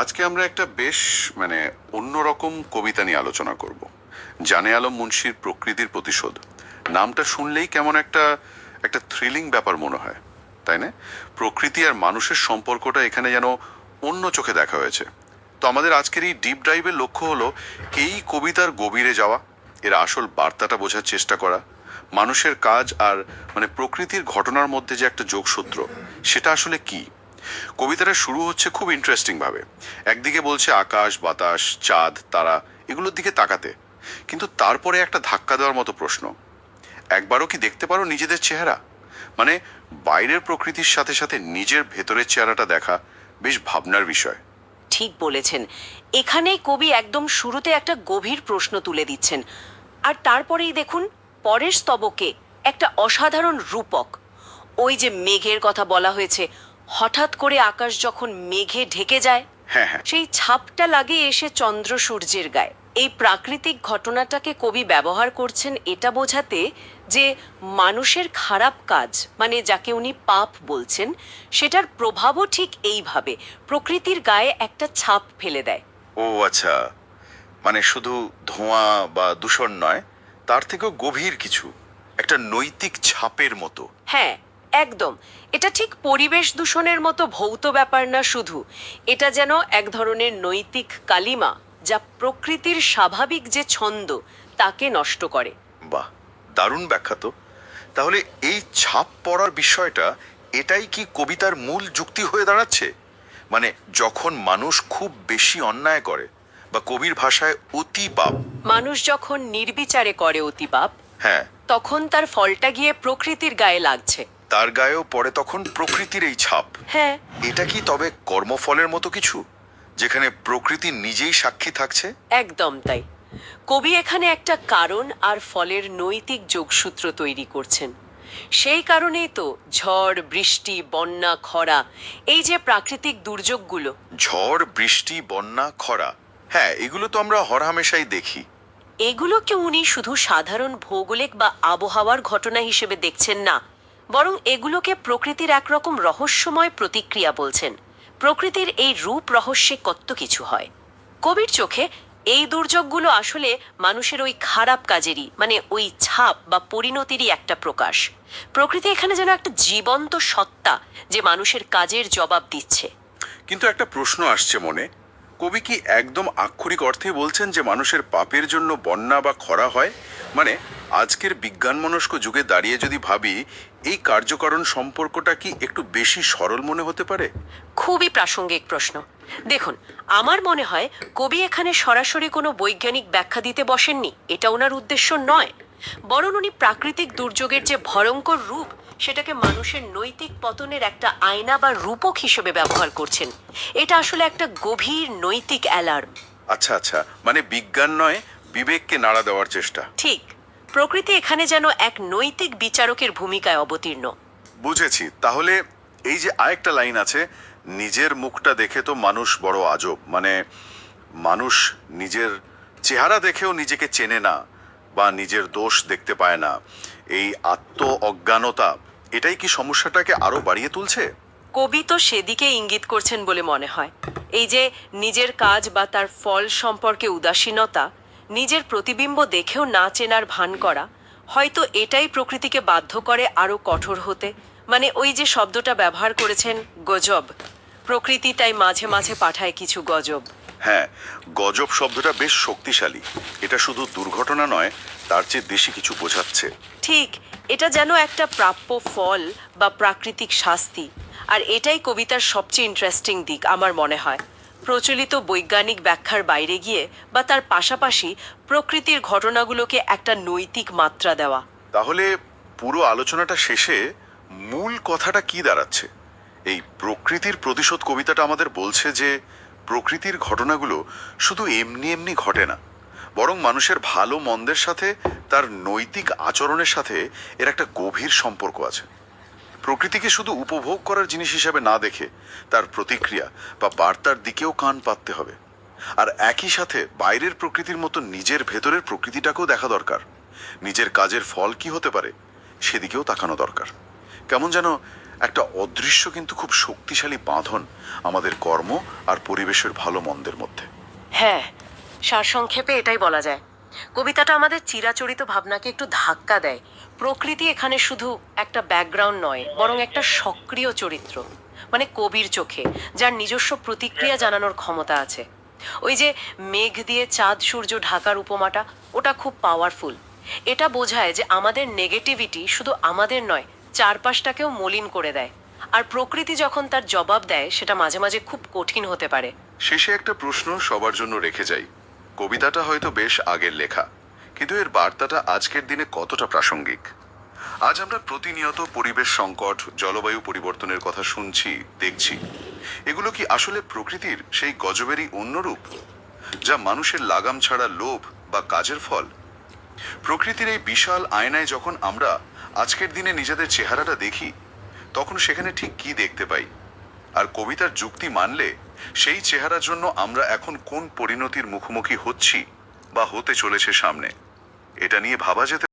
আজকে আমরা একটা বেশ মানে অন্যরকম কবিতা নিয়ে আলোচনা করব। জানে আলম মুন্সির প্রকৃতির প্রতিশোধ। নামটা শুনলেই কেমন একটা একটা থ্রিলিং ব্যাপার মনে হয়, তাই না? প্রকৃতি আর মানুষের সম্পর্কটা এখানে যেন অন্য চোখে দেখা হয়েছে। তো আমাদের আজকের এই ডিপ ড্রাইভের লক্ষ্য হলো, এই কবিতার গভীরে যাওয়া, এর আসল বার্তাটা বোঝার চেষ্টা করা, মানুষের কাজ আর মানে প্রকৃতির ঘটনার মধ্যে যে একটা যোগসূত্র, সেটা আসলে কি? কবিতাটা শুরু হচ্ছে খুব ইন্টারেস্টিং ভাবে। একদিকে বলছে আকাশ, বাতাস, চাঁদ, তারা, এগুলোর দিকে তাকাতে। কিন্তু তারপরে একটা ধাক্কা দেওয়ার মতো প্রশ্ন। একবারও কি দেখতে পারো নিজেদের চেহারা? মানে বাইরের প্রকৃতির সাথে সাথে নিজের ভেতরের চেহারাটা দেখা বেশ ভাবনার বিষয়। ঠিক বলেছেন। এখানেই কবি একদম শুরুতে একটা গভীর প্রশ্ন তুলে দিচ্ছেন। আর তারপরেই দেখুন, পরের স্তবকে একটা অসাধারণ রূপক। ওই যে মেঘের কথা বলা হয়েছে হঠাৎ করে আকাশ যখন মেঘে ঢেকে যায় হ্যাঁ হ্যাঁ। সেই ছাপটা লাগে এসে চন্দ্র সূর্যের গায়ে। এই প্রাকৃতিক ঘটনাটাকে কবি ব্যবহার করছেন এটা বোঝাতে যে মানুষের খারাপ কাজ মানে যাকে উনি পাপ বলছেন সেটার প্রভাবও ঠিক এইভাবে। প্রকৃতির গায়ে একটা ছাপ ফেলে দেয়। ও আচ্ছা। মানে শুধু ধোঁয়া বা দূষণ নয় তার থেকেও গভীর কিছু। একটা নৈতিক ছাপের মতো। হ্যাঁ একদম। এটা ঠিক পরিবেশ দূষণের মতো ভৌত ব্যাপার না শুধু। এটা যেন এক ধরনের নৈতিক কালিমা যা প্রকৃতির স্বাভাবিক যে ছন্দ তাকে নষ্ট করে। বাহ দারুণ ব্যাখ্যা তো। তাহলে এই ছাপ পড়ার বিষয়টা এটাই কি কবিতার মূল যুক্তি হয়ে দাঁড়াচ্ছে? মানে যখন মানুষ খুব বেশি অন্যায় করে বা কবির ভাষায় অতি পাপ মানুষ যখন নির্বিচারে করে অতিপাপ হ্যাঁ। তখন তার ফলটা গিয়ে প্রকৃতির গায়ে লাগছে। তার গায়েও পড়ে তখন প্রকৃতির এই ছাপ। হ্যাঁ। এটা কি তবে কর্মফলের মতো কিছু? যেখানে প্রকৃতি নিজেই সাক্ষী থাকছে? একদম তাই। কবি এখানে একটা কারণ আর ফলের নৈতিক যোগসূত্র তৈরি করছেন। সেই কারণেই তো ঝড় বৃষ্টি বন্যা খরা এই যে প্রাকৃতিক দুর্যোগগুলো। ঝড় বৃষ্টি বন্যা খরা। হ্যাঁ এগুলো তো আমরা হরহামেশাই দেখি। এগুলোকে উনি শুধু সাধারণ ভৌগোলিক বা আবহাওয়ার ঘটনা হিসেবে দেখছেন না। বরং এগুলোকে প্রকৃতির একরকম রহস্যময় প্রতিক্রিয়া বলছেন। প্রকৃতির এই রূপ রহস্যে কত কিছু হয়। কবির চোখে এই দুর্যোগগুলো আসলে মানুষের ওই খারাপ কাজেরই মানে ওই ছাপ বা পরিণতিরই একটা প্রকাশ। প্রকৃতি এখানে যেন একটা জীবন্ত সত্তা যে মানুষের কাজের জবাব দিচ্ছে। কিন্তু একটা প্রশ্ন আসছে মনে। কবি কি একদম আক্ষরিক অর্থে বলছেন যে মানুষের পাপের জন্য বন্যা বা খরা হয়? মানে আজকের বিজ্ঞানমনস্ক যুগে দাঁড়িয়ে যদি ভাবি, এই কার্যকরণ সম্পর্কটা কি একটু বেশি সরল মনে হতে পারে? খুবই প্রাসঙ্গিক প্রশ্ন। দেখুন, আমার মনে হয় কবি এখানে সরাসরি কোনো বৈজ্ঞানিক ব্যাখ্যা দিতে বসেননি, এটা ওনার উদ্দেশ্য নয়। বরং উনি প্রাকৃতিক দুর্যোগের যে ভয়ঙ্কর রূপ সেটাকে মানুষের নৈতিক পতনের একটা আয়না বা রূপক হিসেবে ব্যবহার করছেন। এটা আসলে একটা গভীর নৈতিক অ্যালার্ম। আচ্ছা আচ্ছা। মানে বিজ্ঞান নয় বিবেককে নাড়া দেওয়ার চেষ্টা। ঠিক। প্রকৃতি এখানে যেন এক নৈতিক বিচারকের ভূমিকায় অবতীর্ণ। বুঝেছি। তাহলে এই যে আরেকটা লাইন আছে নিজের মুখটা দেখে তো মানুষ বড় আজব। মানে মানুষ নিজের চেহারা দেখেও নিজেকে চেনে না বা নিজের দোষ দেখতে পায় না। এই আত্ম অজ্ঞানতা এটাই কি সমস্যাটাকে আরও বাড়িয়ে তুলছে? কবি তো সেদিকে ইঙ্গিত করছেন বলে মনে হয়। এই যে নিজের কাজ বা তার ফল সম্পর্কে উদাসীনতা, নিজের প্রতিবিম্ব দেখেও না চেনার ভান করা, হয়তো এটাই প্রকৃতিকে বাধ্য করে আরও কঠোর হতে। মানে ওই যে শব্দটা ব্যবহার করেছেন গজব। প্রকৃতি তাই মাঝে মাঝে পাঠায় কিছু গজব। হ্যাঁ গজব শব্দটা বেশ শক্তিশালী। এটা শুধু দুর্ঘটনা নয় তার চেয়ে বেশি কিছু বোঝাচ্ছে। ঠিক এটা যেন একটা প্রাপ্য ফল বা প্রাকৃতিক শাস্তি। আর এটাই কবিতার সবচেয়ে ইন্টারেস্টিং দিক আমার মনে হয়। প্রচলিত বৈজ্ঞানিক ব্যাখ্যার বাইরে গিয়ে বা তার পাশাপাশি প্রকৃতির ঘটনাগুলোকে একটা নৈতিক মাত্রা দেওয়া। তাহলে পুরো আলোচনাটা শেষে মূল কথাটা কি দাঁড়াচ্ছে? এই প্রকৃতির প্রতিশোধ কবিতাটা আমাদের বলছে যে প্রকৃতির ঘটনাগুলো শুধু এমনি এমনি ঘটে না, বরং মানুষের ভালো মন্দের সাথে, তার নৈতিক আচরণের সাথে এর একটা গভীর সম্পর্ক আছে। প্রকৃতিকে শুধু উপভোগ করার জিনিস হিসেবে না দেখে, তার প্রতিক্রিয়া বা বার্তার দিকেও কান পাততে হবে। আর একই সাথে বাইরের প্রকৃতির মতো নিজের ভেতরের প্রকৃতিটাকেও দেখা দরকার। নিজের কাজের ফল কি হতে পারে, সেদিকেও তাকানো দরকার। কেমন যেন একটা অদৃশ্য কিন্তু খুব শক্তিশালী বাঁধন আমাদের কর্ম আর পরিবেশের ভালো মন্দের মধ্যে। হ্যাঁ সারসংক্ষেপে এটাই বলা যায়। কবিতাটা আমাদের চিরাচরিত ভাবনাকে একটু ধাক্কা দেয়। প্রকৃতি এখানে শুধু একটা ব্যাকগ্রাউন্ড নয়, বরং একটা সক্রিয় চরিত্র মানে কবির চোখে, যার নিজস্ব প্রতিক্রিয়া জানানোর ক্ষমতা আছে। ওই যে মেঘ দিয়ে চাঁদ, সূর্য ঢাকার উপমাটা, ওটা খুব পাওয়ারফুল এটা বোঝায় যে আমাদের নেগেটিভিটি শুধু আমাদের নয় চারপাশটাকেও মলিন করে দেয়। আর প্রকৃতি যখন তার জবাব দেয়, সেটা মাঝে মাঝে খুব কঠিন হতে পারে। শেষে একটা প্রশ্ন সবার জন্য রেখে যাই। কবিতাটা হয়তো বেশ আগের লেখা, কিন্তু এর বার্তাটা আজকের দিনে কতটা প্রাসঙ্গিক? আজ আমরা প্রতিনিয়ত পরিবেশ সংকট, জলবায়ু পরিবর্তনের কথা শুনছি, দেখছি। এগুলো কি আসলে প্রকৃতির সেই গজবেরই অন্য রূপ যা মানুষের লাগাম ছাড়া লোভ বা কাজের ফল? প্রকৃতির এই বিশাল আয়নায় যখন আমরা আজকের দিনে নিজেদের চেহারাটা দেখি, তখন সেখানে ঠিক কি দেখতে পাই? আর কবিতার যুক্তি মানলে সেই চেহারার জন্য আমরা এখন কোন পরিণতির মুখোমুখি হচ্ছি বা হতে চলেছে সামনে? এটা নিয়ে ভাবা যেতে